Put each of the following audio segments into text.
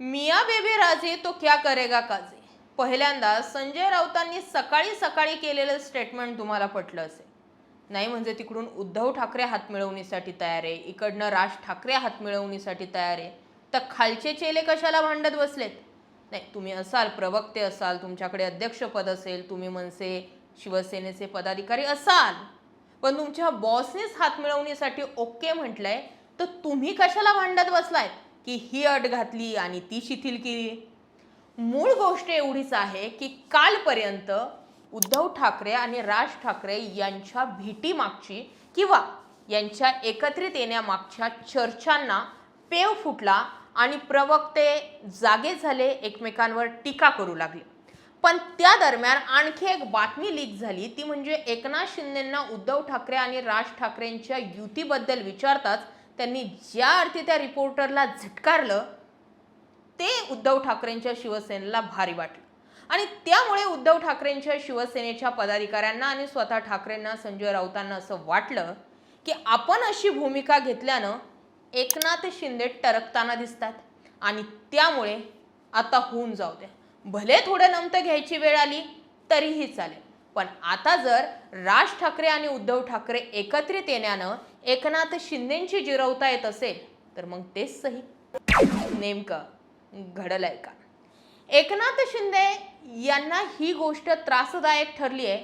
मिया बेबी राजे तो क्या करेगा काजे? पहिल्यांदा संजय राऊतांनी सकाळी सकाळी केलेलं स्टेटमेंट तुम्हाला पटलं असेल. नाही म्हणजे तिकडून उद्धव ठाकरे हात मिळवणीसाठी तयार आहे इकडनं राज ठाकरे हात मिळवणीसाठी तयार आहे. तर खालचे चेले कशाला भांडत बसलेत? नाही तुम्ही असाल प्रवक्ते असाल तुमच्याकडे अध्यक्षपद असेल तुम्ही मनसे शिवसेनेचे पदाधिकारी असाल. पण तुमच्या बॉसनेच हात मिळवणीसाठी ओके म्हटलंय तर तुम्ही कशाला भांडत बसलाय की ही अट घातली आणि ती शिथिल केली. मूळ गोष्ट एवढीच आहे की कालपर्यंत उद्धव ठाकरे आणि राज ठाकरे यांच्या भेटीमागची किंवा यांच्या एकत्रित येण्यामागच्या चर्चांना पेव फुटला आणि प्रवक्ते जागे झाले एकमेकांवर टीका करू लागले. पण त्या दरम्यान आणखी एक बातमी लीक झाली ती म्हणजे एकनाथ शिंदेंना उद्धव ठाकरे आणि राज ठाकरेंच्या युतीबद्दल विचारताच त्यांनी ज्या अर्थी त्या रिपोर्टरला झटकारलं ते उद्धव ठाकरेंच्या शिवसेनेला भारी वाटलं. आणि त्यामुळे उद्धव ठाकरेंच्या शिवसेनेच्या पदाधिकाऱ्यांना आणि स्वतः ठाकरेंना संजय राऊतांना असं वाटलं की आपण अशी भूमिका घेतल्यानं एकनाथ शिंदे टरकताना दिसतात. आणि त्यामुळे आता होऊन जाऊ द्या. भले थोडं नमतं घ्यायची वेळ आली तरीही चालेल. पण आता जर राज ठाकरे आणि उद्धव ठाकरे एकत्रित येण्यानं एकनाथ शिंदेंची जिरवता येत असेल तर मग तेच सही. नेमकं घडलंय का? एकनाथ शिंदे यांना ही गोष्ट त्रासदायक ठरली आहे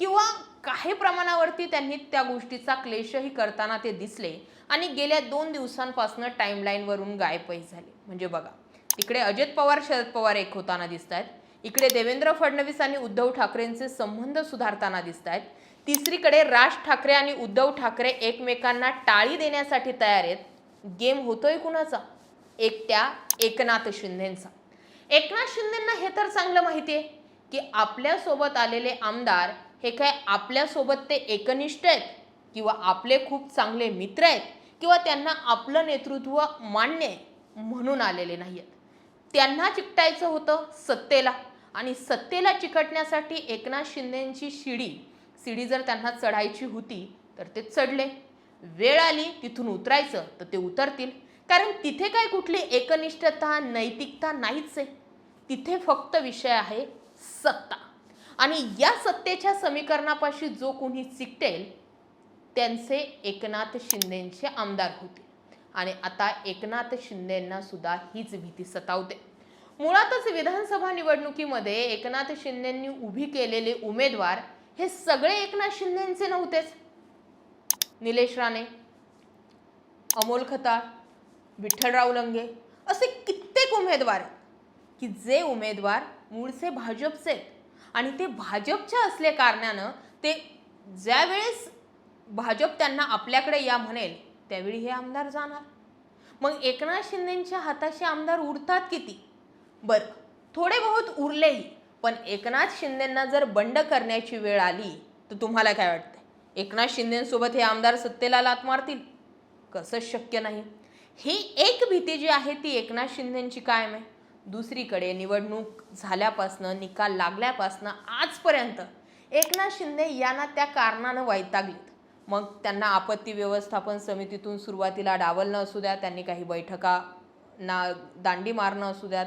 किंवा काही प्रमाणावरती त्यांनी त्या गोष्टीचा क्लेशही करताना ते दिसले आणि गेल्या दोन दिवसांपासून टाईमलाईनवरून गायबही झाले. म्हणजे बघा इकडे अजित पवार शरद पवार एक होताना दिसत आहेत इकडे देवेंद्र फडणवीस आणि उद्धव ठाकरेंचे संबंध सुधारताना दिसत आहेत तिसरीकडे राज ठाकरे आणि उद्धव ठाकरे एकमेकांना टाळी देण्यासाठी तयार आहेत. गेम होतोय कुणाचा? एकट्या एकनाथ शिंदेंचा. एकनाथ शिंदेंना हे तर चांगलं माहिती आहे की आपल्यासोबत आलेले आमदार हे काय आपल्यासोबत ते एकनिष्ठ आहेत किंवा आपले खूप चांगले मित्र आहेत किंवा त्यांना आपलं नेतृत्व मान्य आहे म्हणून आलेले नाही आहेत त्यांना चिकटायचं होतं सत्तेला आणि सत्तेला चिकटण्यासाठी एकनाथ शिंदेंची शिडी सीडी जर त्यांना चढायची होती तर ते चढले. वेळ आली तिथून उतरायचं तर ते उतरतील. कारण तिथे काय कुठली एकनिष्ठता नैतिकता नाहीच आहे. तिथे फक्त विषय आहे सत्ता. आणि या सत्तेच्या समीकरणापाशी जो कोणी चिकटेल त्यांचे एकनाथ शिंदेंचे आमदार होते. आणि आता एकनाथ शिंदेंना सुद्धा हीच भीती सतावते. मुळातच विधानसभा निवडणुकीमध्ये एकनाथ शिंदेंनी उभी केलेले उमेदवार हे सगळे एकनाथ शिंदेचे नव्हतेच. निलेश राणे अमोल खताळ विठ्ठलराव लंगे असे कित्येक उमेदवार आहेत की जे उमेदवार मूळचे भाजपचे आहेत. आणि ते भाजपचे असले कारणानं ते ज्यावेळेस भाजप त्यांना आपल्याकडे या म्हणेल त्यावेळी हे आमदार जाणार. मग एकनाथ शिंदेच्या हाताशी आमदार उरतात किती? बरं थोडे बहुत उरलेही. पण एकनाथ शिंदेंना जर बंड करण्याची वेळ आली तर तुम्हाला काय वाटतं एकनाथ शिंदेसोबत हे आमदार सत्तेला लात मारतील? कसं शक्य नाही. ही एक भीती जी आहे ती एकनाथ शिंदेंची कायम आहे. दुसरीकडे निवडणूक झाल्यापासनं निकाल लागल्यापासनं आजपर्यंत एकनाथ शिंदे यांना त्या कारणानं वैतागलीत. मग त्यांना आपत्ती व्यवस्थापन समितीतून सुरुवातीला डावलणं असू द्या त्यांनी काही बैठका ना दांडी मारणं असू द्यात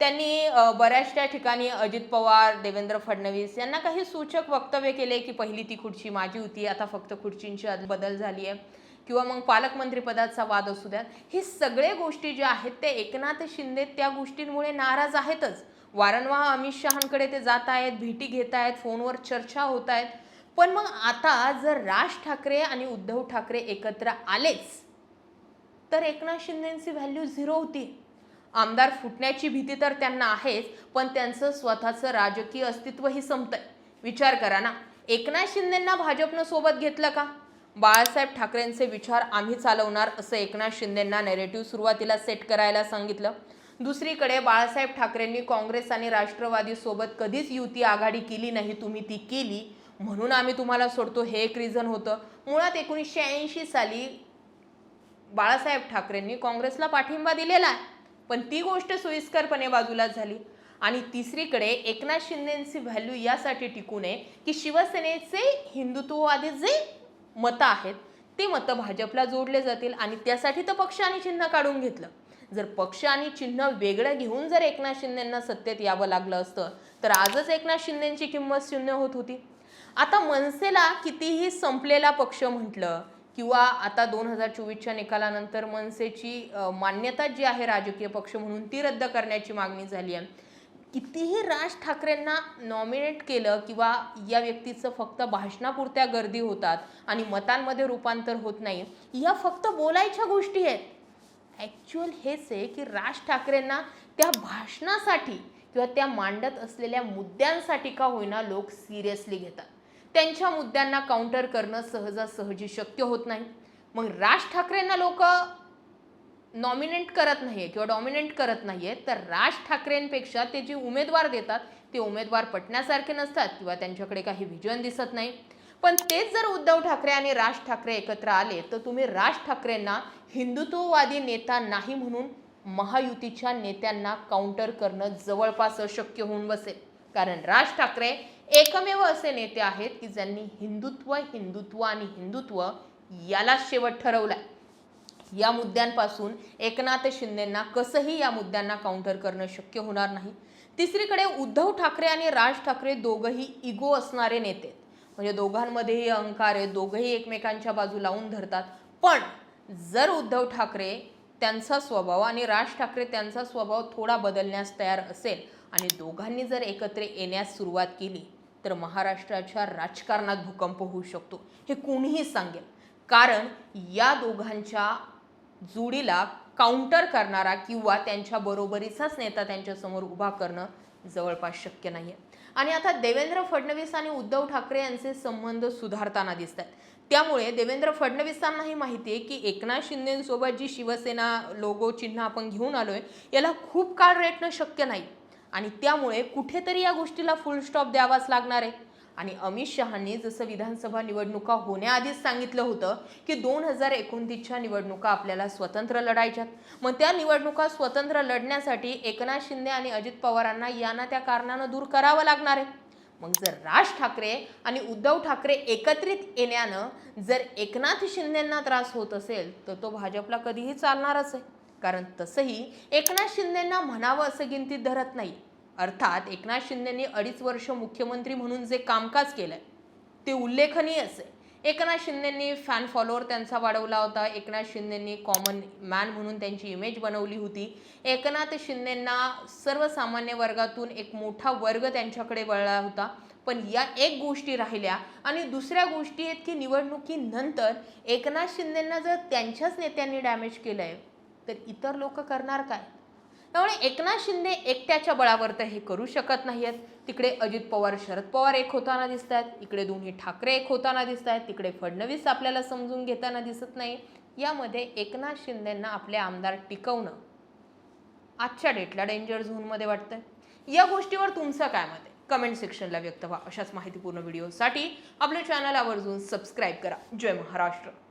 त्यांनी बऱ्याचशा ठिकाणी अजित पवार देवेंद्र फडणवीस यांना काही सूचक वक्तव्य केले की पहिली ती खुर्ची माझी होती आता फक्त खुर्चींची बदल झाली आहे किंवा मग पालकमंत्रीपदाचा वाद असू द्यात. हे सगळे गोष्टी ज्या आहेत ते एकनाथ शिंदे त्या गोष्टींमुळे नाराज आहेतच. वारंवार अमित शहांकडे ते जात आहेत भेटी घेत आहेत फोनवर चर्चा होत आहेत. पण मग आता जर राज ठाकरे आणि उद्धव ठाकरे एकत्र आलेच तर एकनाथ शिंदेंची व्हॅल्यू झिरो होती. आमदार फुटण्याची भीती तर त्यांना आहेच पण त्यांचं स्वतःचं राजकीय अस्तित्वही संपतंय. विचार करा ना. एकनाथ शिंदेंना भाजपनं सोबत घेतलं का? बाळासाहेब ठाकरेंचे विचार आम्ही चालवणार असं एकनाथ शिंदेंना नेरेटिव्ह सुरुवातीला सेट करायला सांगितलं. दुसरीकडे बाळासाहेब ठाकरेंनी काँग्रेस आणि राष्ट्रवादीसोबत कधीच युती आघाडी केली नाही तुम्ही ती केली म्हणून आम्ही तुम्हाला सोडतो हे एक रिझन होतं. मुळात एकोणीसशे ऐंशी साली बाळासाहेब ठाकरेंनी काँग्रेसला पाठिंबा दिलेला आहे. पण ती गोष्ट सोयीस्करपणे बाजूला झाली. आणि तिसरीकडे एकनाथ शिंदेची व्हॅल्यू यासाठी टिकू नये की शिवसेनेचे हिंदुत्ववादी जे मतं आहेत ते मतं भाजपला जोडले जातील आणि त्यासाठी तर पक्ष आणि चिन्ह काढून घेतलं. जर पक्ष आणि चिन्ह वेगळं घेऊन जर एकनाथ शिंदेंना सत्तेत यावं लागलं असतं तर आजच एकनाथ शिंदेची किंमत शून्य होत होती. आता मनसेला कितीही संपलेला पक्ष म्हटलं किंवा आता दोन हजार चोवीसच्या निकालानंतर मनसेची मान्यता जी आहे राजकीय पक्ष म्हणून ती रद्द करण्याची मागणी झाली आहे. कितीही राज ठाकरेंना नॉमिनेट केलं किंवा या व्यक्तीचं फक्त भाषणापुरत्या गर्दी होतात आणि मतांमध्ये रूपांतर होत नाही या फक्त बोलायच्या गोष्टी आहेत. ॲक्च्युअल हेच आहे की राज ठाकरेंना त्या भाषणासाठी किंवा त्या मांडत असलेल्या मुद्द्यांसाठी का होईना लोक सिरियसली घेतात. त्यांच्या मुद्द्यांना काउंटर करणं सहजासहजी शक्य होत नाही. मग राज ठाकरेंना लोक नॉमिनेट करत नाहीये किंवा डॉमिनेट करत नाही आहे तर राज ठाकरेंपेक्षा ते जे उमेदवार देतात ते उमेदवार पटण्यासारखे नसतात किंवा त्यांच्याकडे काही व्हिजन दिसत नाही. पण तेच जर उद्धव ठाकरे आणि राज ठाकरे एकत्र आले तर तुम्ही राज ठाकरेंना हिंदुत्ववादी नेता नाही म्हणून महायुतीच्या नेत्यांना काउंटर करणं जवळपास अशक्य होऊन बसेल. कारण राज ठाकरे एकमेव असे नेते आहेत की ज्यांनी हिंदुत्व हिंदुत्व आणि हिंदुत्व याला शेवट ठरवलाय. या मुद्द्यांपासून एकनाथ शिंदेंना कसंही या मुद्द्यांना काउंटर करणं शक्य होणार नाही. तिसरीकडे उद्धव ठाकरे आणि राज ठाकरे दोघंही इगो असणारे नेते म्हणजे दोघांमध्येही अहंकार आहे दोघंही एकमेकांच्या बाजू लावून धरतात. पण जर उद्धव ठाकरे त्यांचा स्वभाव आणि राज ठाकरे त्यांचा स्वभाव थोडा बदलण्यास तयार असेल आणि दोघांनी जर एकत्र येण्यास सुरुवात केली तर महाराष्ट्राच्या राजकारणात भूकंप होऊ शकतो हे कोणीही सांगेल. कारण या दोघांच्या जोडीला काउंटर करणारा किंवा त्यांच्या बरोबरीचाच नेता त्यांच्यासमोर उभा करणं जवळपास शक्य नाही आहे आणि आता देवेंद्र फडणवीस आणि उद्धव ठाकरे यांचे संबंध सुधारताना दिसत आहेत त्यामुळे देवेंद्र फडणवीसांनाही माहिती आहे की एकनाथ शिंदेसोबत जी शिवसेना लोगो चिन्ह आपण घेऊन आलो आहे याला खूप काळ रेटणं शक्य नाही. आणि त्यामुळे कुठेतरी या गोष्टीला फुल स्टॉप द्यावाच लागणार आहे. आणि अमित शहांनी जसं विधानसभा निवडणुका होण्याआधीच सांगितलं होतं की दोन हजार एकोणतीसच्या निवडणुका आपल्याला स्वतंत्र लढायच्यात. मग त्या निवडणुका स्वतंत्र लढण्यासाठी एकनाथ शिंदे आणि अजित पवारांना यांना त्या कारणानं दूर करावं लागणार आहे. मग जर राज ठाकरे आणि उद्धव ठाकरे एकत्रित येण्यानं जर एकनाथ शिंदेंना त्रास होत असेल तर तो भाजपला कधीही चालणारच आहे. कारण तसंही एकनाथ शिंदेंना म्हणावं असं गिनतीत धरत नाही. अर्थात एकनाथ शिंदेंनी अडीच वर्ष मुख्यमंत्री म्हणून जे कामकाज केलंय ते उल्लेखनीय असे. एकनाथ शिंदेंनी फॅन फॉलोअर त्यांचा वाढवला होता. एकनाथ शिंदेंनी कॉमन मॅन म्हणून त्यांची इमेज बनवली होती. एकनाथ शिंदेंना सर्वसामान्य वर्गातून एक मोठा वर्ग त्यांच्याकडे वळला होता. पण या एक गोष्टी राहिल्या आणि दुसऱ्या गोष्टी आहेत की निवडणुकीनंतर एकनाथ शिंदेंना जर त्यांच्याच नेत्यांनी डॅमेज केलं आहे तर इतर लोक करणार काय? त्यामुळे एकनाथ शिंदे एकट्याच्या बळावर तर हे करू शकत नाही आहेत तिकडे अजित पवार शरद पवार एक होताना दिसत आहेत इकडे दोन्ही ठाकरे एक होताना दिसत आहेत तिकडे फडणवीस आपल्याला समजून घेताना दिसत नाही यामध्ये एकनाथ शिंदेंना आपले आमदार टिकवणं आजच्या डेटला डेंजर झोनमध्ये वाटतं या गोष्टीवर तुमचं काय मत आहे? कमेंट सेक्शनला व्यक्त व्हा. अशाच माहितीपूर्ण व्हिडिओसाठी आपल्या चॅनल आवर्जून सबस्क्राईब करा. जय महाराष्ट्र.